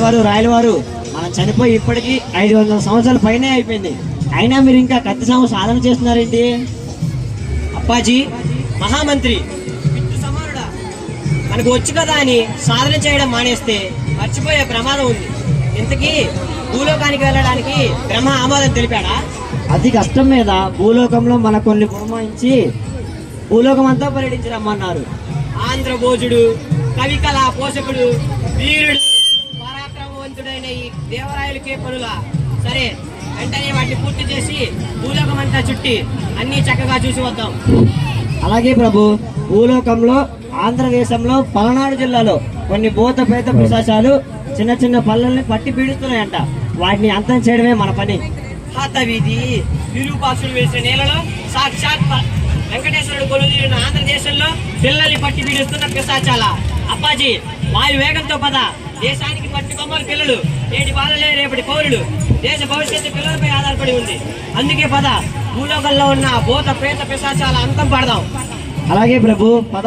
వారు రాయల వారు మనం చనిపోయి ఇప్పటికీ ఐదు వందల సంవత్సరాల పైనే అయిపోయింది. అయినా మీరు ఇంకా కత్తి సాగు సాధన చేస్తున్నారేంటి? అప్పాజీ మహామంత్రి మనకు వచ్చు కదా అని సాధన చేయడం మానేస్తే మర్చిపోయే ప్రమాదం ఉంది. ఇంతకీ భూలోకానికి వెళ్ళడానికి బ్రహ్మ ఆమోదం తెలిపాడా? అతి కష్టం మీద భూలోకంలో మన కొన్ని పురమాయించి భూలోకం అంతా పర్యటించి రమ్మన్నారు ఆంధ్ర భోజుడు కవికళ పోషకుడు వీరుడు. ఈ దేవరాయలకే పనులా సరే వెంటనే వాటిని పూర్తి చేసి భూలోకం అంతా చుట్టి అన్ని చక్కగా చూసి వద్దాం. అలాగే ప్రభు భూలోకంలో ఆంధ్రదేశంలో పలనాడు జిల్లాలో కొన్ని భూత పేత పిశాచాలు చిన్న చిన్న పల్లెల్ని పట్టి పీడిస్తున్నాయంట. వాటిని అంతం చేయడమే మన పని. హాత వీధి విరూపాసుడు వేసిన నేలలో సాక్షాత్ వెంకటేశ్వరుడు కొలుదీరిన ఆంధ్రదేశంలో పిల్లల్ని పట్టి పీడిస్తున్న పిశాచాల. అప్పాజీ వాయు వేగంతో పద. దేశానికి పట్టి బొమ్మల పిల్లలు నేటి బాలలే రేపటి పౌరులు. దేశ భవిష్యత్తు పిల్లలపై ఆధారపడి ఉంది. అందుకే పద భూలోకంలో ఉన్న భూత ప్రేత పిశాచాల అంతం పడదాం. అలాగే ప్రభు పద.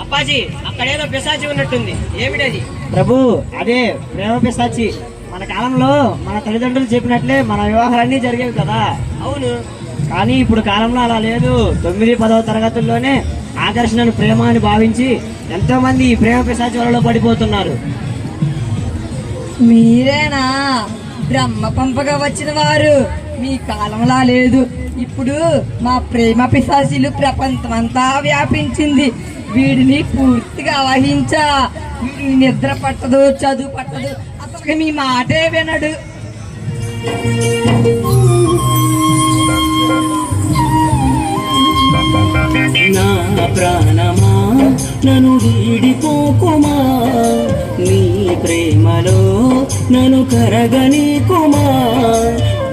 అప్పాజీ అక్కడేదో పిశాచి ఉన్నట్టుంది. ఏమిటది ప్రభు అదే ప్రేమ పిశాచి. మన కాలంలో మన తల్లిదండ్రులు చెప్పినట్లే మన వివాహాలన్నీ జరిగేవి కదా. అవును. కానీ ఇప్పుడు కాలంలో అలా లేదు. తొమ్మిది పదవ తరగతుల్లోనే ఆకర్షణను ప్రేమ అని భావించి ఎంతో మంది ఈ ప్రేమ పిశాచిలలో పడిపోతున్నారు. మీరేనా? బ్రహ్మ పంపగా వచ్చిన వారు. మీ కాలంలా లేదు. ఇప్పుడు మా ప్రేమ పిశాచిలు ప్రపంచమంతా వ్యాపించింది. వీడిని పూర్తిగా అవహించా వీడిని నిద్ర పట్టదు చదువు పట్టదు. అసలు మీ మాటే వినడు. నన్ను వీడిపోకుమా నీ ప్రేమలో నన్ను కరగనీకుమా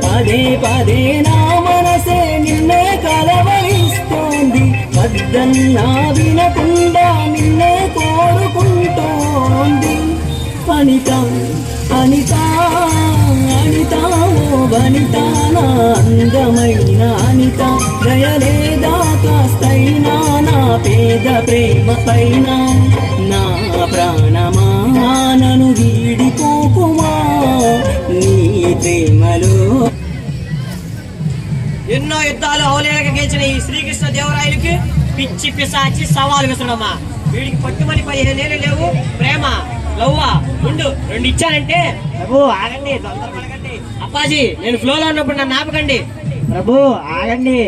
పదే పదే నా మనసే నిన్నే కలవరిస్తోంది. వద్దన్నా వినకుండా నిన్నే కోరుకుంటోంది. అనిత అనిత అనిత ఓ వనితానా పేద ప్రేమ పైన నా ప్రాణమానను వీడిపోకుమా? నీ ప్రేమలో ఎన్నో యుద్ధాలు అవలేక గెలిచిన ఈ శ్రీకృష్ణ దేవరాయలకి పిచ్చి పిసాచి సవాలు విసడమ్మా వీడికి పట్టుమని పదిహేను ఏళ్ళు లేవు. ప్రేమ లవ్వా ఉండు. రెండు ఇచ్చానంటే ప్రభు ఆగండి అప్పాజీ నేను ఫ్లోలో ఉన్నప్పుడు నన్ను ఆపకండి. ప్రభు ఆగండి.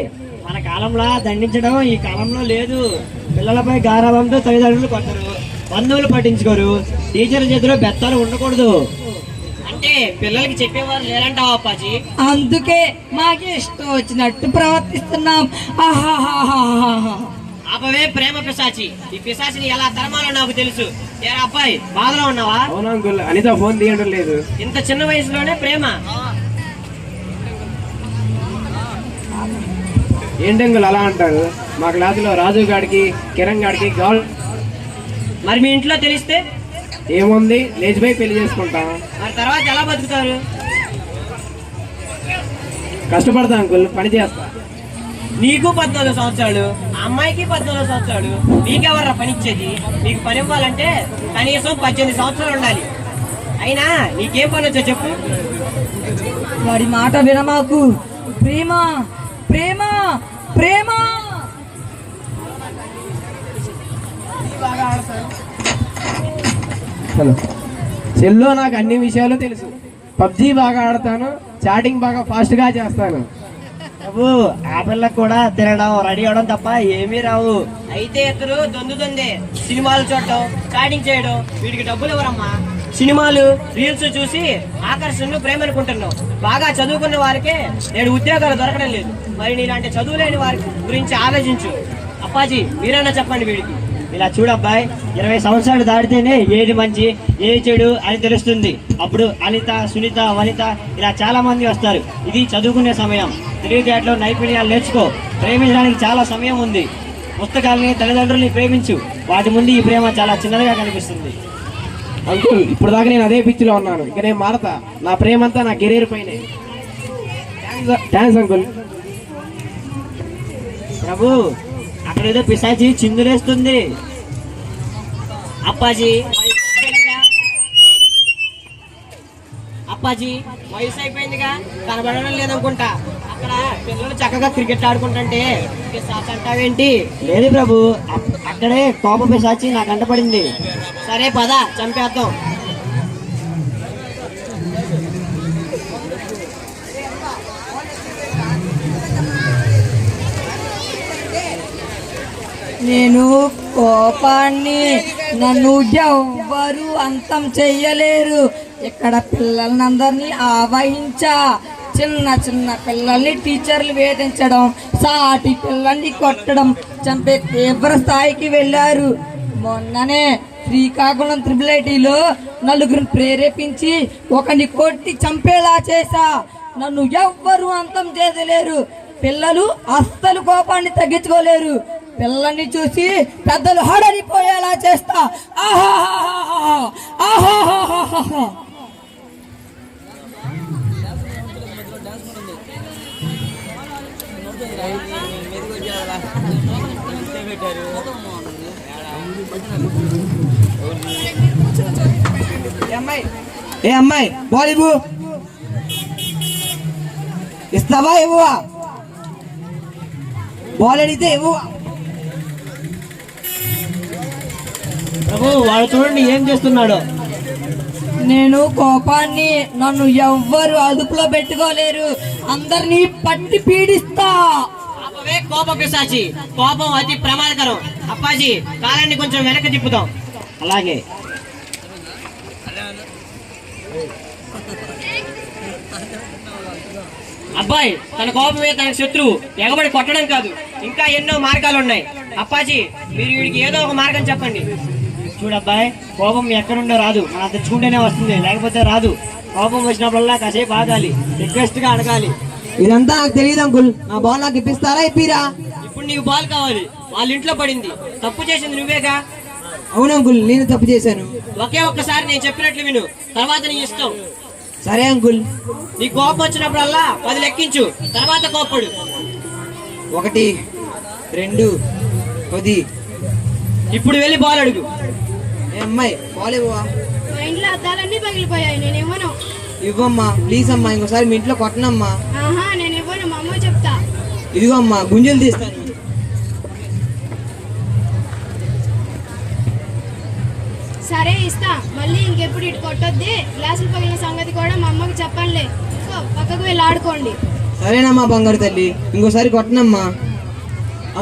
మన కాలంలో దండించడం ఈ కాలంలో లేదు. పిల్లలపై గారాభంతో తల్లిదండ్రులు కొట్టరు బంధువులు పట్టించుకోరు. టీచర్ చేతిలో బెత్తాలు ఉండకూడదు. అంటే పిల్లలకి చెప్పేవారు లేరంటావా అప్పాజీ. అందుకే మాకు ఇష్టం వచ్చినట్టు ప్రవర్తిస్తున్నాం. ఆపవే ప్రేమ పిశాచి. ఈ పిశాచిని ఎలా తరమాలో నాకు తెలుసు. ఏరా అబ్బాయి బాధలో ఉన్నావా? అవునా అంకుల్ అనిత ఫోన్ తీయడం లేదు. ఇంత చిన్న వయసులోనే ప్రేమ. ఏంటి అంకుల్ అలా అంటారు? మా క్లాసులో రాజు గాడికి కిరణ్ గాడికి గౌల్ మరి మీ ఇంట్లో తెలిస్తే? ఏముంది? లేచిపోయి పెళ్ళి చేసుకుంటాం. మరి తర్వాత ఎలా బతుకుతారు? కష్టపడతా అంకుల్. పని చేస్తా. నీకు పద్నాలుగు సంవత్సరాలు ఆ అమ్మాయికి పద్నాలుగు సంవత్సరాలు. నీకెవర్రా పనిచ్చేది నీకు పని ఇవ్వాలంటే కనీసం పద్దెనిమిది సంవత్సరాలు ఉండాలి. అయినా నీకేం పని వచ్చో చెప్పు. వాడి మాట వినమాకు. ప్రేమ. ప్రేమ ప్రేమ. హలో. సెల్లో నాకు అన్ని విషయాలు తెలుసు. పబ్జీ బాగా ఆడతాను చాటింగ్ బాగా ఫాస్ట్గా చేస్తాను. ప్రభు ఆ పిల్లకు కూడా తినడం రెడీ అవడం తప్ప ఏమీ రావు. అయితే ఇద్దరు దొందుతుందే సినిమాలు చూడటం చాటింగ్ చేయడం వీడికి డబ్బులు ఎవరమ్మా సినిమాలు రీల్స్ చూసి ఆకర్షణలు ప్రేమ అనుకుంటున్నావు బాగా చదువుకున్న వారికే నేడు ఉద్యోగాలు దొరకడం లేదు. మరి నీలాంటి చదువు లేని వారి గురించి ఆలోచించు. అప్పాజీ మీరైనా చెప్పండి వీడికి. ఇలా చూడబ్బాయి ఇరవై సంవత్సరాలు దాటితేనే ఏది మంచి ఏది చెడు అని తెలుస్తుంది. అప్పుడు అనిత సునీత వనిత ఇలా చాలా మంది వస్తారు. ఇది చదువుకునే సమయం. తెలివితేటలో నైపుణ్యాలు నేర్చుకో. ప్రేమించడానికి చాలా సమయం ఉంది. పుస్తకాలని తల్లిదండ్రుల్ని ప్రేమించు. వాటి ముందు ఈ ప్రేమ చాలా చిన్నదిగా కనిపిస్తుంది. అంకుల్ ఇప్పుడు దాకా నేను అదే పిచ్చిలో ఉన్నాను. ఇక నేను మారతా. నా ప్రేమంతా నా కెరీర్ పైనే. థ్యాంక్స్ అంకుల్ ప్రభు అక్కడ ఏదో పిశాచి చిందులేస్తుంది. అప్పాజీ అప్పాజీ వయసు అయిపోయిందిగా కనబడడం లేదనుకుంటా. అక్కడ పిల్లలు చక్కగా క్రికెట్ ఆడుకుంటుంటే అంటావేంటి? లేదు ప్రభు అక్కడే కోప పిశాచి నాకు అంటపడింది. సరే పద చంపేద్దాం. నేను కోపాన్ని నన్ను ఎవ్వరు అంతం చెయ్యలేరు. ఇక్కడ పిల్లలందరినీ ఆవహించా. చిన్న చిన్న పిల్లల్ని టీచర్లు వేధించడం సాటి పిల్లల్ని కొట్టడం చంపే తీవ్ర స్థాయికి వెళ్ళారు. మొన్ననే శ్రీకాకుళం త్రిబుల్ ఐటీలో నలుగురిని ప్రేరేపించి ఒకని కొట్టి చంపేలా చేశా. నన్ను ఎవ్వరు అంతం చేయలేరు. పిల్లలు అస్సలు కోపాన్ని తగ్గించుకోలేరు. పిల్లల్ని చూసి పెద్దలు హడరిపోయేలా చేస్తా. ఆహాహాహాహా. ఏ అమ్మాయి? బాల్ ఇవ్వు. ఇస్తావా ఇవ్వవా? బాల్ అడిగితే ఇవ్వు ప్రభు వాడు చూడండి ఏం చేస్తున్నాడో. నేను కోపాన్ని నన్ను ఎవ్వరు అదుపులో పెట్టుకోలేరు. అందరినీ పట్టి పీడిస్తా. పాపమే కోప పిశాచి. కోపం అతి ప్రమాదకరం. అప్పాజీ కాలాన్ని కొంచెం వెనక్కి తిప్పుదాం అలాగే. అబ్బాయి తన కోపమే తన శత్రువు. ఎగబడి కొట్టడం కాదు. ఇంకా ఎన్నో మార్గాలు ఉన్నాయి అప్పాజీ మీరు వీడికి ఏదో ఒక మార్గం చెప్పండి. చూడబ్బాయి కోపం ఎక్కడుండో రాదు. మనం తెచ్చుకుంటేనే వస్తుంది. లేకపోతే రాదు. కోపం వచ్చినప్పుడల్లా కాసేపు ఆగాలి. రిక్వెస్ట్గా అడగాలి. ఇదంతా నాకు తెలియదు అంకుల్. నా బాల్ నాకు ఇప్పిస్తారా ఇప్పిరా? ఇప్పుడు నీకు బాల్ కావాలి. వాళ్ళ ఇంట్లో పడింది. తప్పు చేసింది నువ్వేగా? అవును అంకుల్. నేను తప్పు చేశాను. ఒకే ఒక్కసారి నేను చెప్పినట్లు విను. తర్వాత నీ ఇష్టం. సరే అంకుల్. నీ కోపం వచ్చినప్పుడల్లా పది లెక్కించు. తర్వాత కోపడు ఒకటి రెండు పది. ఇప్పుడు వెళ్ళి బాల్ అడుగు. అమ్మాయి ఇవ్వవా? మా ఇంట్లో అద్దాలన్నీ పగిలిపోయాయి నేను ఇవ్వను. ఇవ్వమ్మా ప్లీజ్ అమ్మా ఇంకోసారి మీ ఇంట్లో కొట్టనమ్మా. ఆహా నేను ఇవ్వను మా అమ్మ చెప్తా. ఇదిగో అమ్మా గుంజలు తీస్తాను సరే ఇస్తా. మళ్ళీ ఇంకెప్పుడు ఇటు కొట్టొద్ది? గ్లాసులు పగిలిన సంగతి కూడా మా అమ్మకి చెప్పండి సో పక్కకు వెళ్ళి ఆడుకోండి. సరేనమ్మా బంగారు తల్లి. ఇంకోసారి కొట్టనమ్మా.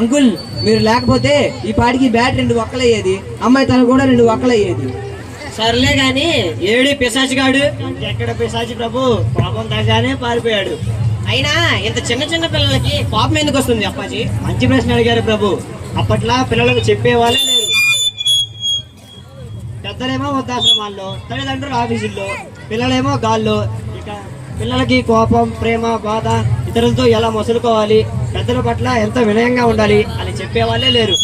అంకుల్ మీరు లేకపోతే ఈ పాటికి బ్యాట్ రెండు ఒక్కలయ్యేది అమ్మాయి తల కూడా రెండు ఒక్కలయ్యేది. సర్లే గాని ఏడు పిశాచిగాడు ఎక్కడ పిశాచి ప్రభు? కోపం తగ్గానే పారిపోయాడు. అయినా ఇంత చిన్న చిన్న పిల్లలకి కోపం ఎందుకు వస్తుంది అప్పాజీ? మంచి ప్రశ్న అడిగారు ప్రభు. అప్పట్లా పిల్లలకు చెప్పేవాళ్ళే లేరు. పెద్దలేమో వృద్ధాశ్రమాల్లో తల్లిదండ్రులు ఆఫీసుల్లో పిల్లలేమో గాల్లో. ఇక పిల్లలకి కోపం ప్రేమ బాధ ఇతరులతో ఎలా మసులుకోవాలి? పెద్దల పట్ల ఎంత వినయంగా ఉండాలి అని చెప్పేవాళ్ళే లేరు.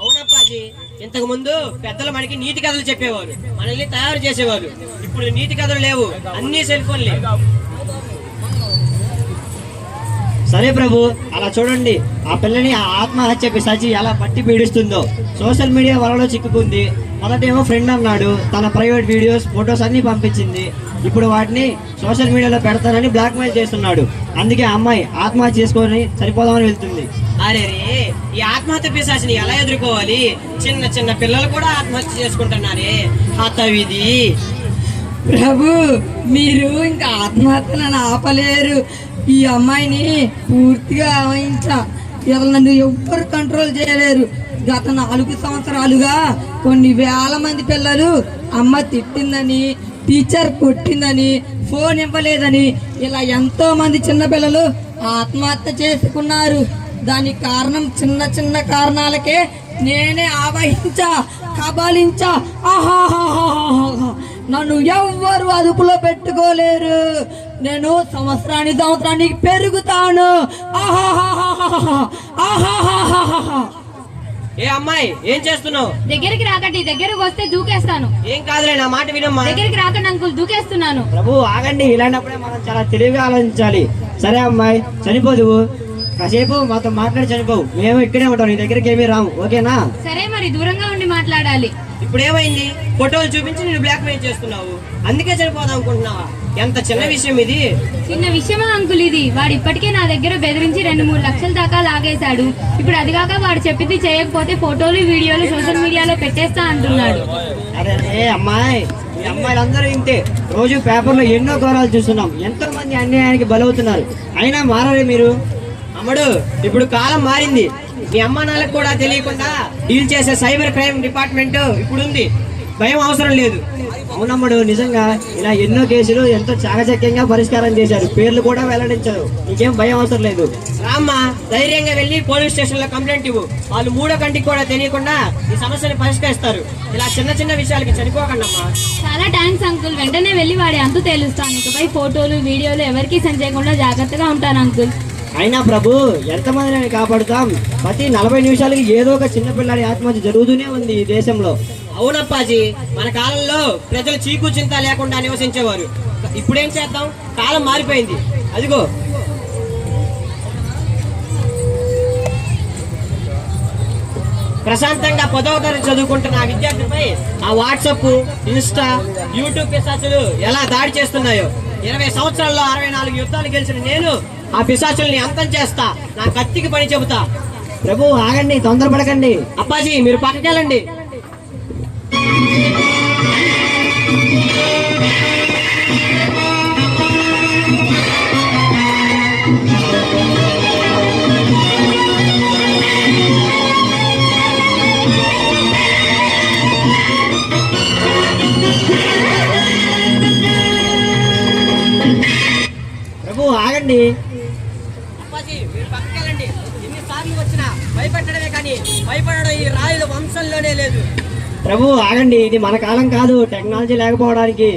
అవునప్పాజీ ఇంతకు ముందు పెద్దలు మనకి నీతి కథలు చెప్పేవారు. మనల్ని తయారు చేసేవారు. ఇప్పుడు నీతి కథలు లేవు. అన్ని సెల్ ఫోన్లే. సరే ప్రభు అలా చూడండి. ఆ పిల్లని ఆ ఆత్మహత్య పిశాచి ఎలా పట్టి పీడిస్తుందో. సోషల్ మీడియా వలలో చిక్కుకుంది. మొదటేమో ఫ్రెండ్ అన్నాడు. తన ప్రైవేట్ వీడియోస్ ఫొటోస్ అన్ని పంపించింది. ఇప్పుడు వాటిని సోషల్ మీడియాలో పెడతానని బ్లాక్మెయిల్ చేస్తున్నాడు. అందుకే ఆ అమ్మాయి ఆత్మహత్య చేసుకొని సరిపోదామని వెళ్తుంది. అరే రే ఈ ఆత్మహత్య పిశాచిని ఎలా ఎదుర్కోవాలి? చిన్న చిన్న పిల్లలు కూడా ఆత్మహత్య చేసుకుంటున్నారే. హతవిధి. ప్రభు మీరు ఇంకా ఆత్మహత్యలను ఆపలేరు. ఈ అమ్మాయిని పూర్తిగా ఆవహించా ఇలా నన్ను ఎవ్వరు కంట్రోల్ చేయలేరు. గత నాలుగు సంవత్సరాలుగా కొన్ని వేల మంది పిల్లలు అమ్మ తిట్టిందని టీచర్ కొట్టిందని ఫోన్ ఇవ్వలేదని ఇలా ఎంతో మంది చిన్నపిల్లలు ఆత్మహత్య చేసుకున్నారు. దానికి కారణం చిన్న చిన్న కారణాలకే నేనే ఆవహించా కబలించా. నన్ను ఎవ్వరు అదుపులో పెట్టుకోలేరు. నేను సంవత్సరానికి సంవత్సరానికి పెరుగుతాను. ఆహాహాహాహా ఆహాహాహాహా ఏ అమ్మాయి ఏం చేస్తున్నావు? దగ్గరికి రాకండి దగ్గరకు వస్తే దూకేస్తాను. ఏం కాదులే నా మాట వినమ్మా. దగ్గరికి రాకండి అంకుల్ దూకేస్తున్నాను. ప్రభు ఆగండి ఇలాంటప్పుడే మనం చాలా తెలివిగా ఆలోచించాలి. సరే అమ్మాయి చనిపోదు కాసేపు మాతో మాట్లాడి చనిపోవు మేము ఇక్కడే ఉంటాం నీ దగ్గరికి ఏమీ రాము. ఓకేనా? సరే మరి దూరంగా ఉండి మాట్లాడాలి. ఇప్పుడు ఏమైంది ఫోటోలు చూపించి నేను బ్లాక్ మెయిల్ చేస్తున్నావు. అందుకే చనిపోదాం అనుకుంటున్నావా? ఎంత చిన్న విషయం ఇది. చిన్న విషయమా అంకుల్ ఇది? వాడు ఇప్పటికే నా దగ్గర బెదిరించి రెండు మూడు లక్షల దాకా లాగేశాడు. ఇప్పుడు అది కాక వాడు చెప్పింది చేయకపోతే ఫోటోలు వీడియోలు సోషల్ మీడియాలో పెట్టేస్తా అంటున్నాడు. అరే అమ్మాయి. అమ్మాయిలందరూ ఇంతే. రోజు పేపర్లో ఎన్నో ఘోరాలు చూస్తున్నాం. ఎంతో మంది అన్యాయానికి బలవుతున్నారు. అయినా మారరే మీరు? అమ్మడు ఇప్పుడు కాలం మారింది. మీ అమ్మానాలకు కూడా తెలియకుండా డీల్ చేసే సైబర్ క్రైమ్ డిపార్ట్మెంట్ ఇప్పుడుంది. భయం అవసరం లేదు. అవునమ్మడు నిజంగా ఇలా ఎన్నో కేసులు ఎంతో చాకచక్యంగా పరిష్కారం చేశారు. పేర్లు కూడా వెల్లడించారు. నీకేం భయం అవసరం లేదు. రామ్మ ధైర్యంగా వెళ్ళి పోలీస్ స్టేషన్లో కంప్లైంట్ ఇవ్వు. వాళ్ళు మూడో కంటికి కూడా తెలియకుండా ఈ సమస్యని పరిష్కరిస్తారు. ఇలా చిన్న చిన్న విషయాలకి చనిపోకండమ్మా. చాలా థ్యాంక్స్ అంకుల్. వెంటనే వెళ్ళి వాడి అంతు తేలుస్తాను. ఇకపై ఫోటోలు వీడియోలు ఎవరికీ సెండ్ చేయకుండా జాగ్రత్తగా ఉంటాను అంకుల్. అయినా ప్రభు ఎంతమందిని కాపాడుతాం? ప్రతి నలభై నిమిషాలకి ఏదో ఒక చిన్నపిల్లాడి ఆత్మహత్య జరుగుతూనే ఉంది ఈ దేశంలో. అవునప్పాజీ మన కాలంలో ప్రజలు చీకు చింత లేకుండా నివసించేవారు. ఇప్పుడేం చేద్దాం? కాలం మారిపోయింది. అదిగో. ప్రశాంతంగా పదవ తరగతి చదువుకుంటున్న ఆ విద్యార్థిపై ఆ వాట్సాప్ ఇన్స్టా యూట్యూబ్ పిశాచులు ఎలా దాడి చేస్తున్నాయో. ఇరవై సంవత్సరాల్లో అరవై నాలుగు యుద్ధాలు గెలిచిన నేను ఆ పిశాచుల్ని అంతం చేస్తా. నా కత్తికి పని చెబుతా. ప్రభు ఆగండి తొందరపడకండి. అప్పాజీ మీరు పక్కకెళ్ళండి. ప్రభు ఆగండి. పక్కకెళ్ళండి ఎన్నిసార్లు వచ్చినా భయపెట్టడమే కానీ భయపడడం ఈ రాయుల వంశంలోనే లేదు. ప్రభు ఆగండి. ఇది మన కాలం కాదు. టెక్నాలజీ లేకపోవడానికి.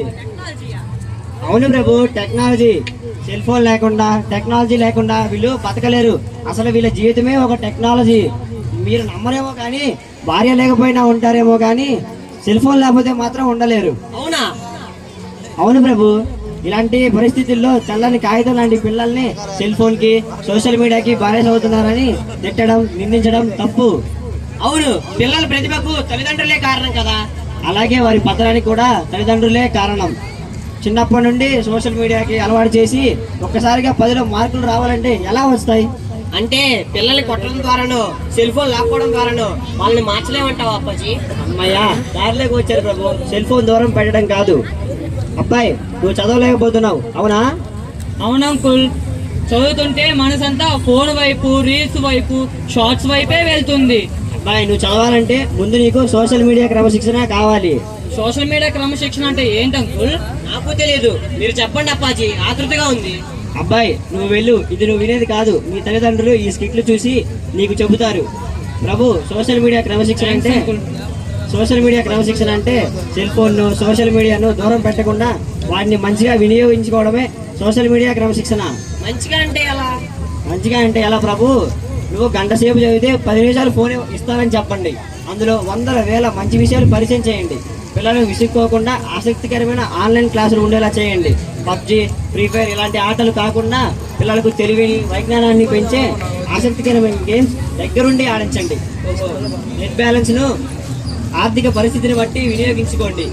అవును ప్రభు టెక్నాలజీ. సెల్ ఫోన్ లేకుండా టెక్నాలజీ లేకుండా వీళ్ళు బతకలేరు. అసలు వీళ్ళ జీవితమే ఒక టెక్నాలజీ. మీరు నమ్మరేమో కానీ భార్య లేకపోయినా ఉంటారేమో కానీ సెల్ ఫోన్ లేకపోతే మాత్రం ఉండలేరు. అవునా? అవును ప్రభు. ఇలాంటి పరిస్థితుల్లో చల్లని కాగితం లాంటి పిల్లల్ని సెల్ ఫోన్కి సోషల్ మీడియాకి బానిస అవుతున్నారని తిట్టడం నిందించడం తప్పు. అవును పిల్లల ప్రతిభకు తల్లిదండ్రులే కారణం కదా. అలాగే వారి పతనానికి కూడా తల్లిదండ్రులే కారణం. చిన్నప్పటి నుండి సోషల్ మీడియాకి అలవాటు చేసి ఒక్కసారిగా పదిలో మార్కులు రావాలంటే ఎలా వస్తాయి? అంటే పిల్లల్ని కొట్టడం ద్వారానో సెల్ ఫోన్ లాక్కోవడం ద్వారానో వాళ్ళని మార్చలేమంటావా అప్పాజీ? అమ్మయ్యా దారిలోకి వచ్చారు ప్రభు. సెల్ ఫోన్ దూరం పెట్టడం కాదు. అబ్బాయి నువ్వు చదవలేకపోతున్నావు. అవునా? అవును అంకుల్. చదువుతుంటే మనసంతా ఫోన్ వైపు రీల్స్ వైపు షార్ట్స్ వైపే వెళ్తుంది. అబ్బాయి నువ్వు చదవాలంటే ముందు నీకు సోషల్ మీడియా క్రమశిక్షణ కావాలి. సోషల్ మీడియా క్రమశిక్షణ అంటే ఏంటి అంకుల్? నాకు తెలియదు మీరు చెప్పండి అప్పాజీ ఆతృతగా ఉంది. అబ్బాయి నువ్వు వెళ్ళు. ఇది నువ్వు వినేది కాదు. మీ తల్లిదండ్రులు ఈ స్కిట్లు చూసి నీకు చెబుతారు. ప్రభు సోషల్ మీడియా క్రమశిక్షణ అంటే సోషల్ మీడియా క్రమశిక్షణ అంటే సెల్ ఫోన్ను సోషల్ మీడియాను దూరం పెట్టకుండా వాటిని మంచిగా వినియోగించుకోవడమే సోషల్ మీడియా క్రమశిక్షణ. మంచిగా అంటే ఎలా? మంచిగా అంటే ఎలా ప్రభు? నువ్వు గంట సేపు చదివితే పది నిమిషాలు ఫోన్ ఇస్తానని చెప్పండి. అందులో వందల వేల మంచి విషయాలు పరిచయం చేయండి. పిల్లలు విసుక్కోకుండా ఆసక్తికరమైన ఆన్లైన్ క్లాసులు ఉండేలా చేయండి. పబ్జి ఫ్రీ ఫైర్ ఇలాంటి ఆటలు కాకుండా పిల్లలకు తెలివిని వైజ్ఞానాన్ని పెంచే ఆసక్తికరమైన గేమ్స్ దగ్గరుండి ఆడించండి. నెట్ బ్యాలెన్స్ను ఆర్థిక పరిస్థితిని బట్టి వినియోగించుకోండి.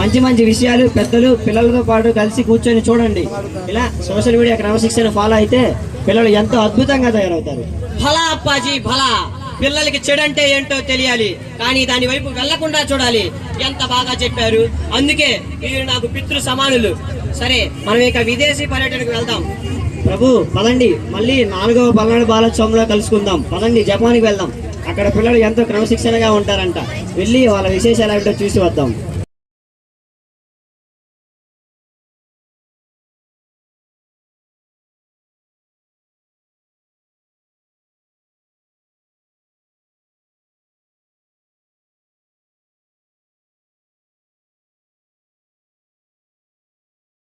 మంచి మంచి విషయాలు పెద్దలు పిల్లలతో పాటు కలిసి కూర్చొని చూడండి. ఇలా సోషల్ మీడియా క్రమశిక్షణ ఫాలో అయితే పిల్లలు ఎంతో అద్భుతంగా తయారవుతారు. భలా అప్పాజీ భలా పిల్లలకి చెడంటే ఏంటో తెలియాలి. కానీ దాని వైపు వెళ్ళకుండా చూడాలి. ఎంత బాగా చెప్పారు. అందుకే మీరు నాకు పితృ సమానులు. సరే మనం ఇక విదేశీ పర్యటనకు వెళ్దాం. ప్రభు పదండి. మళ్ళీ నాలుగవ పల్నాడు బాలోత్సవంలో కలుసుకుందాం. పదండి జపాన్కి వెళ్దాం. అక్కడ పిల్లలు ఎంతో క్రమశిక్షణగా ఉంటారంట. వెళ్ళి వాళ్ళ విశేషాలు ఏంటో చూసి వద్దాం.